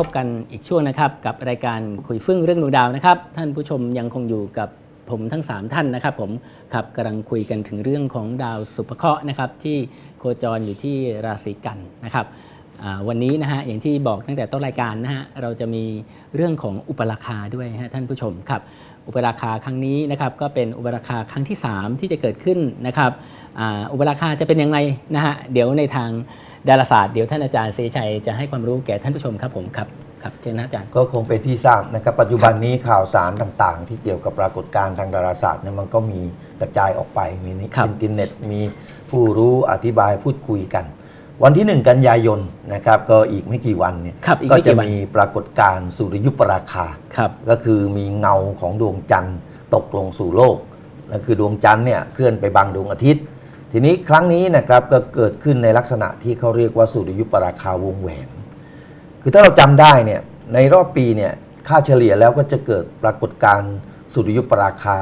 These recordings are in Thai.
พบกันอีกช่วงนะครับ กับรายการคุยฟึ่งเรื่องดวงดาวนะครับ ท่านผู้ชมยังคงอยู่กับผมทั้ง 3 ท่านนะครับ ผมครับกำลังคุยกันถึงเรื่องของดาวสุภเคราะห์นะครับ ที่โคจรอยู่ที่ราศีกันนะครับ วันนี้นะฮะอย่างที่บอกตั้งแต่ต้นรายการนะฮะเราจะมีเรื่องของอุปราคาด้วยฮะท่านผู้ชมครับอุปราคาครั้งนี้นะครับก็เป็นอุปราคาครั้งที่ 3 ที่จะเกิดขึ้นนะครับอ่าอุปราคาจะเป็นยังไงนะฮะเดี๋ยวในทางดาราศาสตร์เดี๋ยวท่านอาจารย์เสรีชัยจะให้ความรู้แก่ท่านผู้ชมครับผมครับครับเชิญนะอาจารย์ก็คงเป็นที่ทราบนะครับปัจจุบันนี้ข่าวสารต่างๆ ที่เกี่ยวกับปรากฏการณ์ทางดาราศาสตร์เนี่ยมันก็มีกระจายออกไปมีในครับอินเทอร์เน็ตมีผู้รู้อธิบายพูดคุยกัน วันที่ 1 กันยายนนะครับก็อีกไม่กี่วันเนี่ยครับอีกก็ไม่กี่จะวันมีปรากฏการณ์สุริยุปราคาครับก็คือมีเงาของดวงจันทร์ตกลงสู่โลกนั่นคือดวงจันทร์เนี่ยเคลื่อนไปบังดวงอาทิตย์ ทีนี้ครั้งนี้นะครับก็เกิดขึ้นในลักษณะที่เขาเรียกว่าสุริยุปราคาวงแหวน คือถ้าเราจำได้เนี่ยในรอบปีเนี่ยค่าเฉลี่ยแล้วก็จะเกิดปรากฏการณ์สุริยุปราคา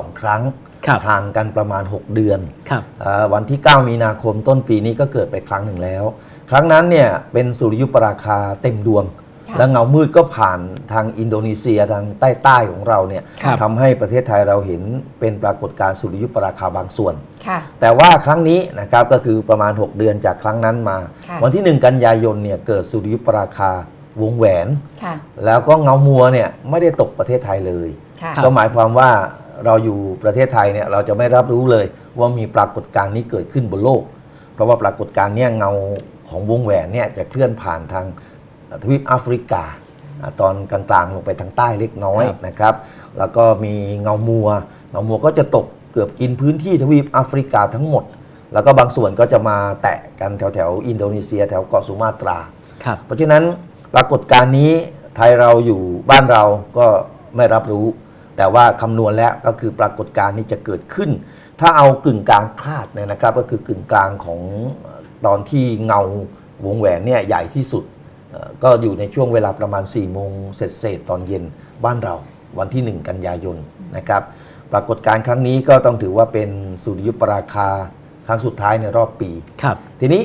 2ครั้งครับห่างกันประมาณ 6 เดือนครับอาวันที่ 9 มีนาคมต้นปีนี้ก็เกิดไปครั้งหนึ่งแล้ว ครั้งนั้นเนี่ยเป็นสุริยุปราคาเต็มดวงค่ะและเงามืดก็ผ่านทางอินโดนีเซียทางใต้ใต้ๆของเราเนี่ยครับทำให้ประเทศไทยเราเห็นเป็นปรากฏการณ์สุริยุปราคาบางส่วนค่ะแต่ว่าครั้งนี้นะครับก็คือประมาณ 6 เดือนจากครั้งนั้นมาค่ะวันที่ 1 กันยายนเนี่ยเกิดสุริยุปราคาวงแหวนค่ะแล้วก็เงามัวเนี่ยไม่ได้ตกประเทศไทยเลยค่ะครับก็หมายความว่า เราอยู่ประเทศไทยเนี่ยเราจะไม่รับรู้เลยว่ามีปรากฏการณ์นี้เกิดขึ้นบนโลก เพราะว่าปรากฏการณ์เนี่ยเงาของวงแหวนเนี่ยจะเคลื่อนผ่านทางทวีปแอฟริกาอ่าตอนกลางๆลงไปทางใต้เล็กน้อยครับนะครับ แล้วก็มีเงามัวเงามัวก็จะตกเกือบกินพื้นที่ทวีปแอฟริกาทั้งหมด แล้วก็บางส่วนก็จะมาแตะกันแถวแถวๆอินโดนีเซีย แถวเกาะสุมาตราครับเพราะฉะนั้นปรากฏการณ์นี้ไทยเราอยู่บ้านเราก็ไม่รับรู้ แต่ว่าคำนวณแล้วก็คือปรากฏการณ์นี้จะเกิดขึ้น ถ้าเอากึ่งกลางคลาดเนี่ยนะครับ ก็คือกึ่งกลางของเอ่อตอนที่เงาวงแหวนเนี่ยใหญ่ที่สุดเอ่อก็อยู่ในช่วงเวลาประมาณ4ี่โมงเศษๆตอนเย็นบ้านเราวันที่ 1 กันยายนนะครับ ปรากฏการณ์ครั้งนี้ก็ต้องถือว่าเป็นสุริยุปราคาครั้งสุดท้ายในรอบปีครับ ทีนี้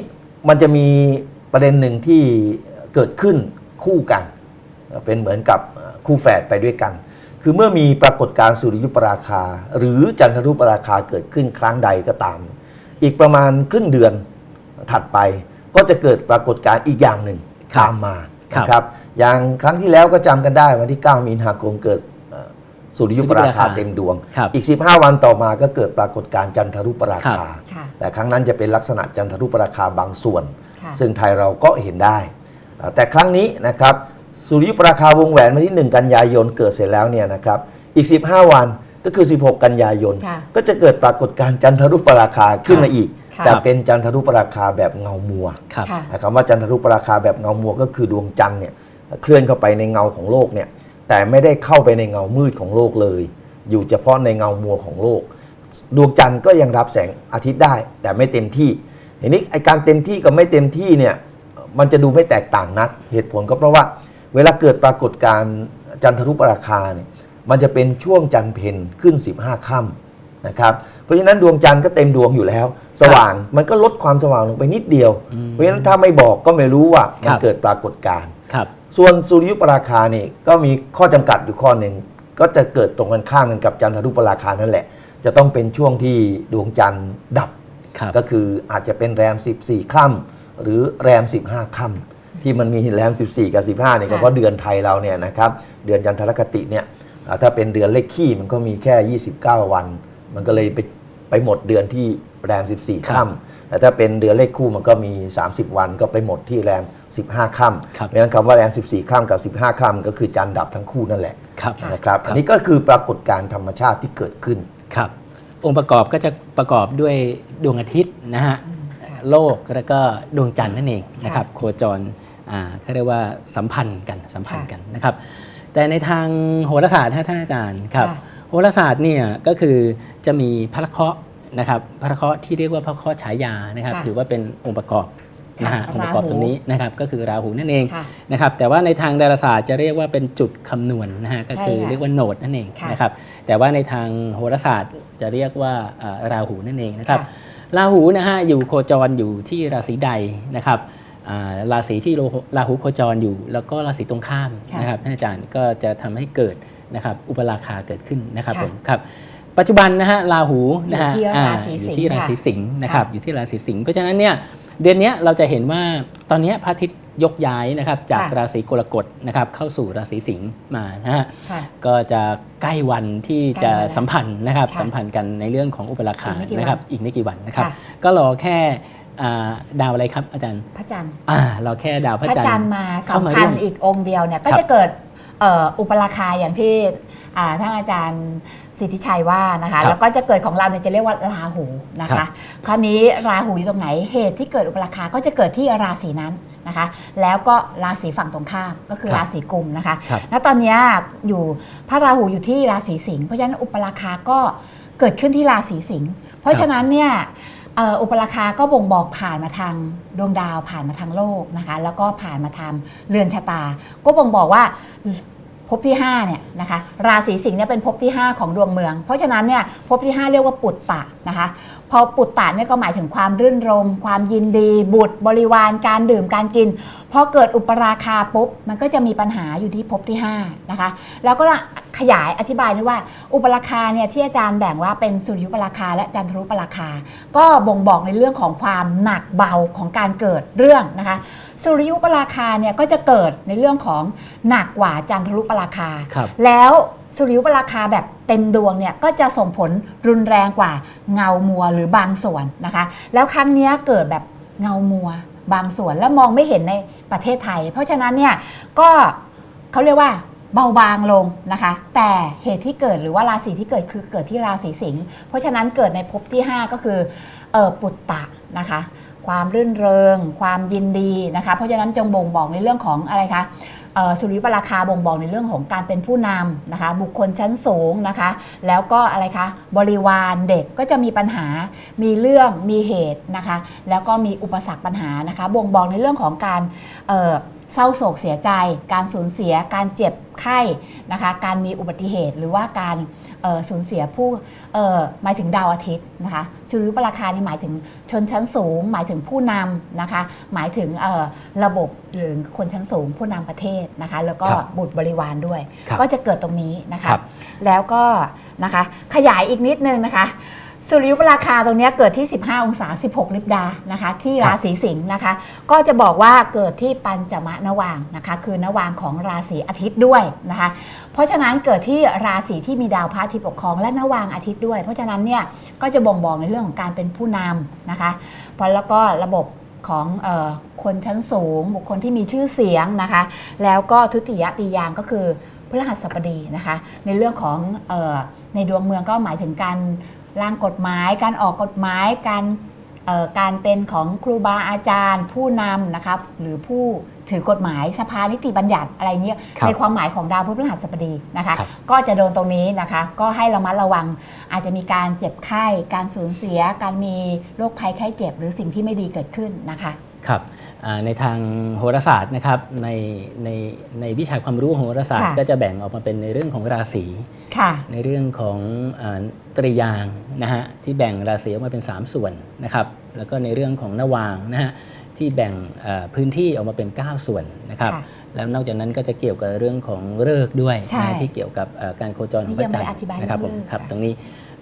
มันจะมีประเด็นหนึ่งที่เกิดขึ้นคู่กันเอ่อเป็นเหมือนกับเอ่อคู่แฝดไปด้วยกัน คือเมื่อมีปรากฏการณ์สุริยุปราคา หรือจันทรุปราคาเกิดขึ้นครั้งใดก็ตาม อีกประมาณครึ่งเดือนถัดไป ก็จะเกิดปรากฏการณ์อีกอย่างหนึ่งครับตามมาครับนะครับอย่างครั้งที่แล้วก็จำกันได้วันที่ 9 มีนาคมเกิดเอ่อสุริยุปราคาเต็มดวงครับอีก 15 วันต่อมาก็เกิดปรากฏการณ์จันทรุปราคาค่ะแต่ครั้งนั้นจะเป็นลักษณะจันทรุปราคาบางส่วนค่ะซึ่งไทยเราก็เห็นได้อ่าแต่ครั้งนี้นะครับ สุริยุปราคาวงแหวนวันที่ 1 กันยายนเกิดเสร็จแล้วเนี่ยนะครับอีก 15 วันก็คือ 16 กันยายน ค่ะก็จะเกิดปรากฏการณ์จันทรุปราคาขึ้นมาอีก ค่ะ แต่เป็นจันทรุปราคาแบบเงามัวครับ ค่ะคำว่าจันทรุปราคาแบบเงามัวก็คือดวงจันทร์เนี่ยเคลื่อนเข้าไปในเงาของโลกเนี่ยแต่ไม่ได้เข้าไปในเงามืดของโลกเลย อยู่เฉพาะในเงามัวของโลก ดวงจันทร์ก็ยังรับแสงอาทิตย์ได้ แต่ไม่เต็มที่ทีนี้ไอการเต็มที่กับไม่เต็มที่เนี่ยมันจะดูไม่แตกต่างนักเหตุผลก็เพราะว่า เวลาเกิดปรากฏการณ์จันทรุปราคาเนี่ยมันจะเป็นช่วงจันทร์เพนขึ้น 15ค่ำนะครับเพราะฉะนั้นดวงจันทร์ก็เต็มดวงอยู่แล้ว สว่างมันก็ลดความสว่างลงไปนิดเดียวอืมเพราะฉะนั้นถ้าไม่บอกก็ไม่รู้ว่ามันครับเกิดปรากฏการณ์ครับส่วนสุริยุปราคานี่ก็มีข้อจำกัดอยู่ข้อหนึ่งก็จะเกิดตรงกันข้ามกันกับจันทรุปราคานั่นแหละ จะต้องเป็นช่วงที่ดวงจันทร์ดับครับก็คืออาจจะเป็นแรม 14 ค่ำหรือแรม 15 ค่ำ ที่มันมีแรม 14 กับ 15เนี่ยก็ค่ะเพราะเดือนไทยเราเนี่ยนะครับเดือนจันทรคติเนี่ยอ่าถ้าเป็นเดือนเลขขี้มันก็มีแค่ 29 วัน มันก็เลยไปไปหมดเดือนที่แรม 14ครับค่ำแต่ถ้าเป็นเดือนเลขคู่มันก็มี 30 วันก็ไปหมดที่แรม 15 ค่ำครับเพราะฉะนั้นคำว่าแรม 14 ค่ำกับ 15 ค่ำก็คือจันทร์ดับทั้งคู่นั่นแหละครับนะครับอันนี้ก็คือปรากฏการณ์ธรรมชาติที่เกิดขึ้นครับองค์ประกอบก็จะประกอบด้วยดวงอาทิตย์นะฮะค่ะ โลกแล้วก็ดวงจันทร์นั่นเองนะครับโคจรอ่าเขาเรียกว่าสัมพันธ์กันสัมพันธ์กันนะครับ แต่ในทางโหราศาสตร์ฮะท่านอาจารย์ครับค่ะโหราศาสตร์เนี่ยก็คือจะมีพระเคราะห์นะครับพระเคราะห์ที่เรียกว่าพระเคราะห์ฉายานะครับค่ะถือว่าเป็นองค์ประกอบนะฮะค่ะองค์ประกอบราหูตรงนี้นะครับก็คือราหูนั่นเองค่ะนะครับแต่ว่าในทางดาราศาสตร์จะเรียกว่าเป็นจุดคำนวณนะฮะก็คือใช่ค่ะเรียกว่าโนดนั่นเองค่ะนะครับแต่ว่าในทางโหราศาสตร์จะเรียกว่าเอ่อราหูนั่นเองนะครับค่ะ ราหูนะฮะอยู่โคจรอยู่ที่ราศีใดนะครับอ่าราศีที่ราหูโคจรอยู่ แล้วก็ราศีตรงข้ามค่ะนะครับท่านอาจารย์ก็จะทำให้เกิดนะครับอุปราคาเกิดขึ้นนะครับค่ะผมครับปัจจุบันนะฮะราหูนะฮะอยู่ที่อ่ราศีอยู่สิงห์ที่ราศีค่ะสิงห์นะครับค่ะอยู่ที่ราศีสิงห์เพราะฉะนั้นเนี่ย เดือนเนี้ยเราจะเห็นว่าตอนเนี้ยพระอาทิตย์ยกย้ายนะครับจากค่ะราศีกรกฎนะครับเข้าสู่ราศีสิงห์มานะฮะค่ะก็จะใกล้วันที่จะใกล้วันแล้วสัมพันธ์นะครับค่ะสัมพันธ์กันในเรื่องของอุปราคาอีกไม่กี่วันนะครับอีกไม่กี่วันนะครับค่ะก็รอแค่อ่าดาวอะไรครับอาจารย์ พระจันทร์อ่ารอแค่ดาวพพระระจันทร์จันทร์มาเข้าสัมมาพัร่นวมธ์อีกองค์เดียวเนี่ยก็ครับจะเกิดเอ่ออุปราคาอย่างที่อ่า ท่านอาจารย์สิทธิชัยว่านะคะครับแล้วก็จะเกิดของเราเนี่ยจะเรียกว่าราหูนะครัคะบคราวนี้ราหูอยู่ตรงไหนเหตุที่เกิดอุปราคาก็จะเกิดที่ราศีนั้นนะคะ แล้วก็ราศีฝั่งตรงข้ามก็คือครับราศีกุมนะคะครับณตอนเนี้ยอยู่พระราหูอยู่ที่ราศีสิงห์เพราะฉะนั้นอุปราคาก็เกิดขึ้นที่ราศีสิงห์เพราะฉะนั้นเนี่ยเอ่ออุปราคาก็บ่งบอกผ่านมาทางดวงดาวผ่านมาทางโลกนะคะ แล้วก็ผ่านมาทางเรือนชะตา ก็บ่งบอกว่า ภพที่5เนี่ยนะคะราศีสิงห์เนี่ยเป็นภพที่ 5 ของดวงเมือง เพราะฉะนั้นเนี่ยภพที่ 5 เรียกว่าปุตตะนะคะพอปุตตะเนี่ยก็หมายถึงความรื่นรม ความยินดี บุตรบริวารการดื่มการกินพอเกิดอุปราคาปุ๊บมันก็จะมีปัญหาอยู่ที่ภพที่5นะคะแล้วก็ขยายอธิบายด้วยว่า อุปราคาเนี่ยที่อาจารย์แบ่งว่าเป็นสุริยุปราคา และจันทรุปราคา ก็บ่งบอกในเรื่องของความหนักเบาของการเกิดเรื่องนะคะ สุริยุปราคาเนี่ยก็จะเกิดในเรื่องของหนักกว่าจันทรุปราคา ครับ แล้วสุริยุปราคาแบบเต็มดวงเนี่ยก็จะส่งผลรุนแรงกว่าเงามัวหรือบางส่วนนะคะ แล้วครั้งเนี้ยเกิดแบบเงามัวบางส่วนแล้วมองไม่เห็นในประเทศไทย เพราะฉะนั้นเนี่ยก็เขาเรียกว่าเบาบางลงนะคะ แต่เหตุที่เกิดหรือว่าราศีที่เกิดคือเกิดที่ราศีสิงห์เพราะฉะนั้นเกิดในภพที่ 5 ก็คือเออปุตตะนะคะ ความรื่นเริง ความยินดีนะคะ เพราะฉะนั้นจงบ่งบอกในเรื่องของอะไรคะสุริยุปราคาบ่งบอกในเรื่องของการเป็นผู้นำนะคะ บุคคลชั้นสูงนะคะ แล้วก็อะไรคะบริวารเด็กก็จะมีปัญหา มีเรื่องมีเหตุนะคะ แล้วก็มีอุปสรรคปัญหานะคะ บ่งบอกในเรื่องของการ เอ่อเศร้าโศกเสียใจ การสูญเสีย การเจ็บไข้นะคะ การมีอุบัติเหตุหรือว่าการเอ่อสูญเสียผู้เอ่อหมายถึงดาวอาทิตย์นะคะสุริยุปราคานี่หมายถึงชนชั้นสูง หมายถึงผู้นำนะคะ หมายถึงเอ่อระบบหรือคนชั้นสูง ผู้นำประเทศนะคะ แล้วก็ครับบุตรบริวารด้วยครับก็จะเกิดตรงนี้นะคะครับแล้วก็นะคะขยายอีกนิดนึงนะคะ สุริยุปราคาตรงเนี้ยเกิดที่ 15 องศา 16 ลิบดานะคะ ที่ครับราศีสิงห์นะคะ ก็จะบอกว่าเกิดที่ปัญจมะนวางนะคะ คือนวางของราศีอาทิตย์ด้วยนะคะ เพราะฉะนั้นเกิดที่ราศีที่มีดาวพระอาทิตย์ปกครองและนวางอาทิตย์ด้วย เพราะฉะนั้นเนี่ยก็จะบ่งบอกในเรื่องของการเป็นผู้นำนะคะเพราะแล้วก็ระบบของเออคนชั้นสูง บุคคลที่มีชื่อเสียงนะคะ แล้วก็ทุติยตียางก็คือพฤหัสบดีนะคะ ในเรื่องของเออในดวงเมืองก็หมายถึงการ ร่างกฎหมาย การออกกฎหมาย การเอ่อการเป็นของครูบาอาจารย์ ผู้นำนะครับหรือผู้ถือกฎหมายสภานิติบัญญัติอะไรเงี้ยครับในความหมายของดาวพฤหัสบดีนะคะครับก็จะโดนตรงนี้นะคะ ก็ให้ระมัดระวังอาจจะมีการเจ็บไข้ การสูญเสีย การมีโรคภัยไข้เจ็บ หรือสิ่งที่ไม่ดีเกิดขึ้นนะคะครับอ่า ในทางโหราศาสตร์นะครับในในในวิชาความรู้โหราศาสตร์ค่ะก็จะแบ่งออกมาเป็นในเรื่องของราศีค่ะในเรื่องของอาตรียางค์นะฮะที่แบ่งราศีออกมาเป็น 3 ส่วนนะครับแล้วก็ในเรื่องของนวางนะฮะที่แบ่งเอ่อพื้นที่ออกมาเป็น 9 ส่วนนะครับค่ะแล้วนอกจากนั้นก็จะเกี่ยวกับเรื่องของฤกษ์ด้วยใช่นะที่เกี่ยวกับเอ่อการโคจรของนี่พยัระงจันไม่ทได้อธิบายร์นะครับผมเรื่องครับค่ะตรงนี้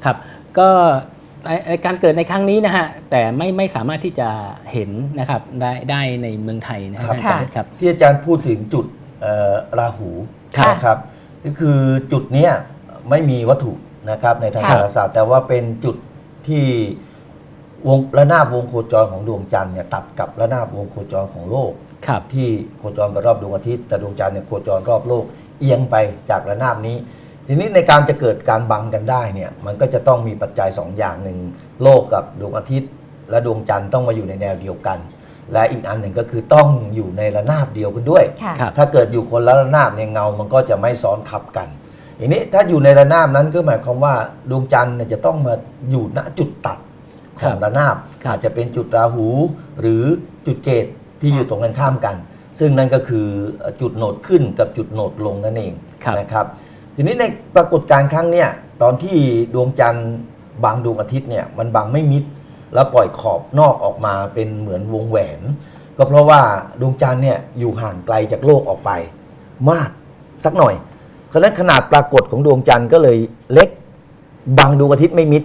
ครับก็ ไอ้ไอ้การเกิดในครั้งนี้นะฮะแต่ไม่ไม่สามารถที่จะเห็นนะครับได้ได้ในเมืองไทยนะฮะครับท่านอาจารย์ครับที่อาจารย์พูดถึงจุดเอ่อราหูค่ะนะครับก็คือจุดเนี้ยไม่มีวัตถุนะครับในทางค่ะดาราศาสตร์ แต่ว่าเป็นจุดที่วงระนาบวงโคจรของดวงจันทร์เนี่ยตัดกับระนาบวงโคจรของโลกครับที่โคจรไปรอบดวงอาทิตย์แต่ดวงจันทร์เนี่ยโคจรรอบโลกเอียงไปจากระนาบนี้ ทีนี้ในการจะเกิดการบังกันได้เนี่ยมันก็จะต้องมีปัจจัยสองอย่างหนึ่งโลกกับดวงอาทิตย์ และดวงจันทร์ต้องมาอยู่ในแนวเดียวกัน และอีกอันหนึ่งก็คือต้องอยู่ในระนาบเดียวกันด้วยค่ะครับถ้าเกิดอยู่คนละระนาบเนี่ยเงามันก็จะไม่ซ้อนทับกันทีนี้ถ้าอยู่ในระนาบนั้นก็หมายความว่าดวงจันทร์เนี่ยจะต้องมาอยู่ณจุดตัดของระนาบครับอาจจะเป็นจุดราหู หรือจุดเกตที่อยู่ตรงกันข้ามกัน ซึ่งนั่นก็คือจุดโหนดขึ้นกับจุดโหนดลงนั่นเองครับนะครับ ทีนี้ในปรากฏการณ์ครั้งเนี้ยตอนที่ดวงจันทร์บังดวงอาทิตย์เนี่ยมันบังไม่มิด แล้วปล่อยขอบนอกออกมาเป็นเหมือนวงแหวน ก็เพราะว่าดวงจันทร์เนี่ยอยู่ห่างไกลจากโลกออกไป มากสักหน่อยฉะนั้นขนาดปรากฏของดวงจันทร์ก็เลยเล็กบังดวงอาทิตย์ไม่มิด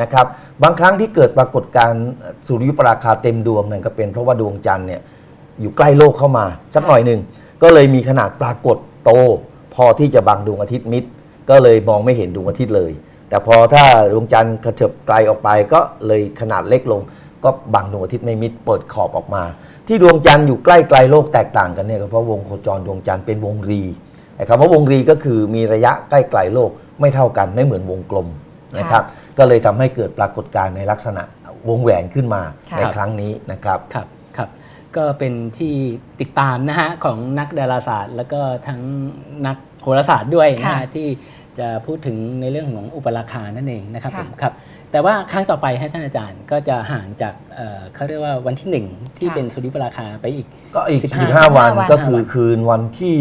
นะครับบางครั้งที่เกิดปรากฏการณ์สุริยุปราคาเต็มดวงนั่นก็เป็นเพราะว่าดวงจันทร์เนี่ยอยู่ใกล้โลกเข้ามาสักหน่อยหนึ่งก็เลยมีขนาดปรากฏโต พอที่จะบังดวงอาทิตย์มิด ก็เลยมองไม่เห็นดวงอาทิตย์เลย แต่พอถ้าดวงจันทร์กระเถิบไกลออกไปก็เลยขนาดเล็กลง ก็บังดวงอาทิตย์ไม่มิดเปิดขอบออกมา ที่ดวงจันทร์อยู่ใกล้ไกลโลกแตกต่างกันเนี่ยก็เพราะวงโคจรดวงจันทร์เป็นวงรีไอ้คำว่าวงรีก็คือมีระยะใกล้ไกลโลกไม่เท่ากันไม่เหมือนวงกลมนะครับ ก็เลยทำให้เกิดปรากฏการณ์ในลักษณะวงแหวนขึ้นมาค่ะในครั้งนี้นะครับครับครับ ก็เป็นที่ติดตามนะฮะของนักดาราศาสตร์ แล้วก็ทั้งนักโหราศาสตร์ด้วยนะค่ะฮะที่จะพูดถึงในเรื่องของอุปราคานั่นเองนะครับค่ะผมครับ แต่ว่าครั้งต่อไปให้ท่านอาจารย์ก็จะห่างจากเอ่อเขาเรียกว่าวันที่หนึ่งที่ค่ะเป็นสุริยุปราคาไปอีกก็อีก 15 15วันวันก็คือคืนวันที่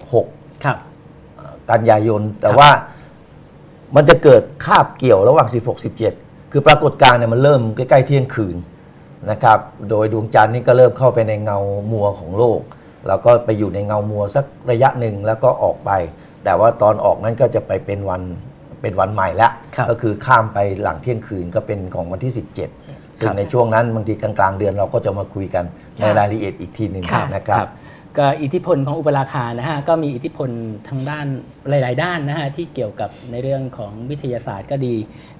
16ครับกันยายน แต่ครับว่ามันจะเกิดคาบเกี่ยวระหว่าง 16 17 คือปรากฏการณ์เนี่ยมันเริ่มใกล้ ๆ เที่ยงคืน นะครับ โดยดวงจันทร์นี่ก็เริ่มเข้าไปในเงามัวของโลก แล้วก็ไปอยู่ในเงามัวสักระยะหนึ่งแล้วก็ออกไป แต่ว่าตอนออกนั้นก็จะไปเป็นวันเป็นวันใหม่แล้วครับก็คือข้ามไปหลังเที่ยงคืนก็เป็นของวันที่ 17ซึ่ครังบในช่วงนั้นบางทีกลางๆเดือนเราก็จะมาคุยกันในค่ะรายละเอียดอีกทีหนึ่งค่ะนะครับ ก็อิทธิพลของอุปราคานะฮะก็มีอิทธิพลทางด้านหลาย ๆ ด้านนะฮะที่เกี่ยวกับในเรื่องของวิทยาศาสตร์ก็ดี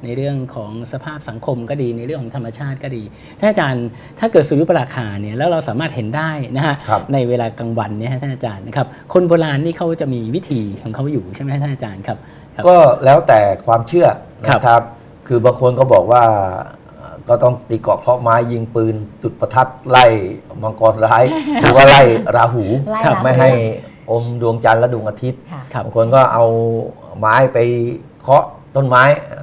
ในเรื่องของสภาพสังคมก็ดี ในเรื่องของธรรมชาติก็ดีท่านอาจารย์ถ้าเกิดสุริยุปราคาเนี่ยแล้วเราสามารถเห็นได้นะฮะครับในเวลากลางวันเนี่ยฮะท่านอาจารย์นะครับคนโบราณนี่เขาจะมีวิธีของเขาอยู่ใช่ไหมท่านอาจารย์ครับครับก็แล้วแต่ความเชื่อครับนะครับ คือบางคนก็บอกว่าเอ่อ ก็ต้องตีเกราะเคาะไม้ยิงปืน จุดประทัดไล่มังกรร้ายหรือว่าไล่ราหูไล่ครับราหู ไม่ให้อมดวงจันทร์และดวงอาทิตย์ค่ะ ครับ บางคนก็เอาไม้ไปเคาะต้นไม้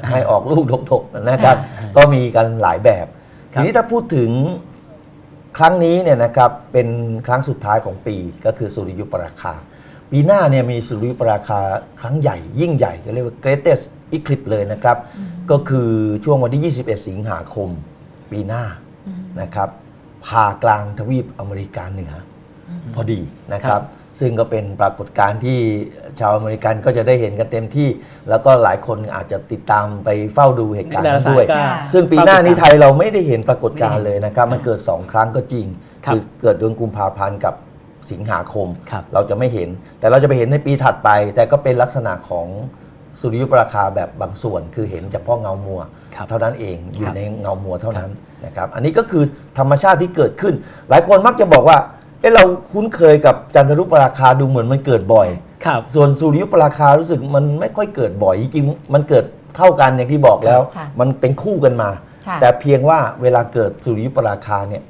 ให้ออกลูกดกๆนะครับอ่าก็มีกันหลายแบบครับ ทีนี้ถ้าพูดถึงครั้งนี้เนี่ยนะครับเป็นครั้งสุดท้ายของปีก็คือสุริยุปราคา ปีหน้าเนี่ยมีสุริยุปราคาครั้งใหญ่ยิ่งใหญ่เรียกว่า greatest eclipse เลยนะครับ ก็คือช่วงวันที่ 21 สิงหาคมปีหน้านะครับผ่ากลางทวีปอเมริกาเหนืออพอดีนะคครัรับบซึ่งก็เป็นปรากฏการณ์ที่ชาวอเมริกันก็จะได้เห็นกันเต็มที่ แล้วก็หลายคนอาจจะติดตามไปเฝ้าดูเหตุนัการกณ์ดารานั้นศาสตด้วยร์ก็ค่ะซึ่งปีหน้านี้ไทยเราไม่ได้เห็นปรากฏการณ์ไม่เลเห็ยนนะครับ มันเกิด 2 ครั้งก็จริงครับอเกิดเดือนกุมภาพันธ์กับ สิงหาคม ครับเราจะไม่เห็น แต่เราจะไปเห็นในปีถัดไป แต่ก็เป็นลักษณะของสุริยุปราคาแบบบางส่วน คือเห็นเฉพาะเงามัว ครับเท่านั้นเองอคยู่รับในเงามัวเท่านั้นนะครับ อันนี้ก็คือธรรมชาติที่เกิดขึ้น หลายคนมักจะบอกว่าเอะเราคุ้นเคยกับจันทรุปราคาดูเหมือนมันเกิดบ่อย ครับ ส่วนสุริยุปราคารู้สึกมันไม่ค่อยเกิดบ่อยจริงๆมันเกิดเท่ากันอย่างที่บอกแล้ว ค่ะมันเป็นคู่กันมา ค่ะ แต่เพียงว่าเวลาเกิดสุริยุปราคาเนี่ย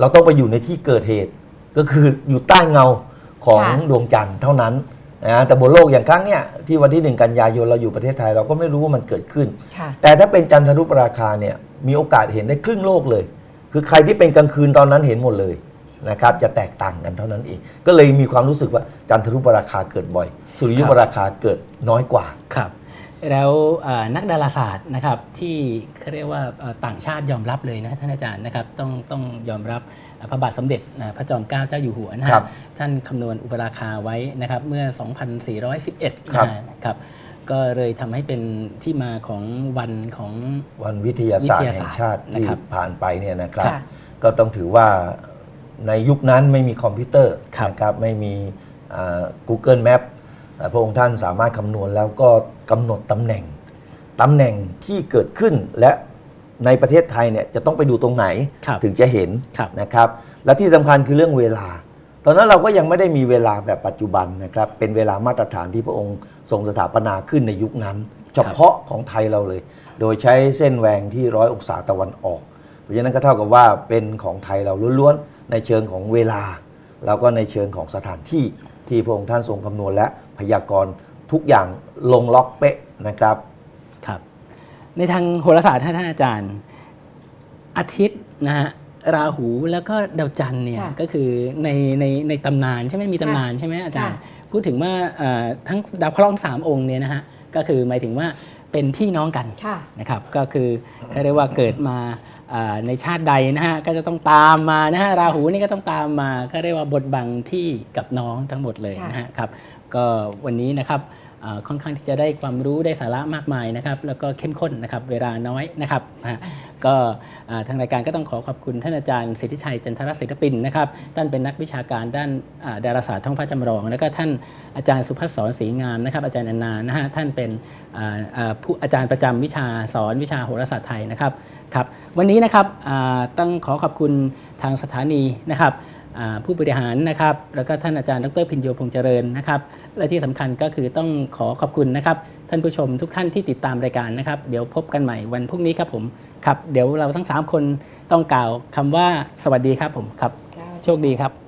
เราต้องไปอยู่ในที่เกิดเหตุ ก็คืออยู่ใต้เงาของค่ะ ดวงจันทร์เท่านั้นนะแต่บนโลกอย่างครั้งเนี่ยที่วันที่หนึ่งกันยายนเราอยู่ประเทศไทย เราก็ไม่รู้ว่ามันเกิดขึ้น ค่ะ แต่ถ้าเป็นจันทรุปราคาเนี่ยมีโอกาสเห็นได้ครึ่งโลกเลย คือใครที่เป็นกลางคืนตอนนั้นเห็นหมดเลยนะครับจะแตกต่างกันเท่านั้นเองก็เลยมีความรู้สึกว่าจันทรุปราคาเกิดบ่อย สุริยุปราคาเกิดน้อยกว่า ครับ แล้วเอ่อนักดาราศาสตร์นะครับที่เขาเรียกว่าเอ่อต่างชาติยอมรับเลยนะท่านอาจารย์นะครับต้องต้องยอมรับเอ่อ พระบาทสมเด็จนะพระจอมเกล้าเจ้าอยู่หัวนะครัฮะบท่านคำนวณอุปราคาไว้นะครับเมื่อ 2411ครับนะครับก็เลยทำให้เป็นที่มาของวันของวันวิทยาศาสตวิทร์ยาแห่ศางสตร์ชาตินะที่ครับผ่านไปเนี่ยนะครับค่ะก็ต้องถือว่าในยุคนั้นไม่มีคอมพิวเตอร์ครับนะครับไม่มีอ่า Google Map แต่พระองค์ท่านสามารถคำนวณแล้วก็กำหนดตำแหน่งตำแหน่งที่เกิดขึ้นและ ในประเทศไทยเนี่ยจะต้องไปดูตรงไหนครับถึงจะเห็นครับนะครับ และที่สำคัญคือเรื่องเวลา ตอนนั้นเราก็ยังไม่ได้มีเวลาแบบปัจจุบันนะครับ เป็นเวลามาตรฐานที่พระองค์ทรงสถาปนาขึ้นในยุคนั้น เฉพาะของไทยเราเลย โดยใช้เส้นแหวงที่ร้อยองศาตะวันออก เพราะฉะนั้นก็เท่ากับว่าเป็นของไทยเราล้วนๆในเชิงของเวลา แล้วก็ในเชิงของสถานที่ที่พระองค์ท่านทรงคำนวณและพยากรณ์ทุกอย่างลงล็อกเป๊ะนะครับครับ ในทางโหราศาสตร์ท่านท่านอาจารย์ อาทิตย์นะฮะราหูแล้วก็ดาวจันทร์เนี่ยค่ะก็คือในในในตำนานใช่ไหมมีตำนานใช่ไหมอาจารย์ พูดถึงว่าเอ่อทั้งดาวเคราะห์ทั้งสามองค์เนี่ยนะฮะก็คือหมายถึงว่าเป็นพี่น้องกันค่ะนะครับก็คือเขาเรียกว่าเกิดมาอ่าในชาติใดนะฮะก็จะต้องตามมานะฮะราหูนี่ก็ต้องตามมาก็เรียกว่าบทบังพี่กับน้องทั้งหมดเลยค่ะนะฮะครับก็วันนี้นะครับอ่า ค่อนข้างที่จะได้ความรู้ได้สาระมากมายนะครับ แล้วก็เข้มข้นนะครับเวลาน้อยนะครับ ก็ทางรายการก็ต้องขอขอบคุณท่านอาจารย์สิทธิชัยจันทรศิลปินนะครับท่านเป็นนักวิชาการด้านดาราศาสตร์ท้องฟ้าจำลอง แล้วก็ท่านอาจารย์สุพัฒน์สอนศรีงามนะครับ อาจารย์อนานะฮะท่านเป็นผู้อาจารย์ประจำวิชาสอนวิชาโหราศาสตร์ไทยนะครับครับ วันนี้นะครับต้องขอขอบคุณทางสถานีนะครับ ผู้บริหารนะครับ แล้วก็ท่านอาจารย์ดรพินโยพงษ์เจริญนะครับ และที่สำคัญก็คือต้องขอขอบคุณนะครับ ท่านผู้ชมทุกท่านที่ติดตามรายการนะครับ เดี๋ยวพบกันใหม่วันพรุ่งนี้ครับผมครับ เดี๋ยวเราทั้งสามคนต้องกล่าวคำว่าสวัสดีครับผมครับ โชคดีครับ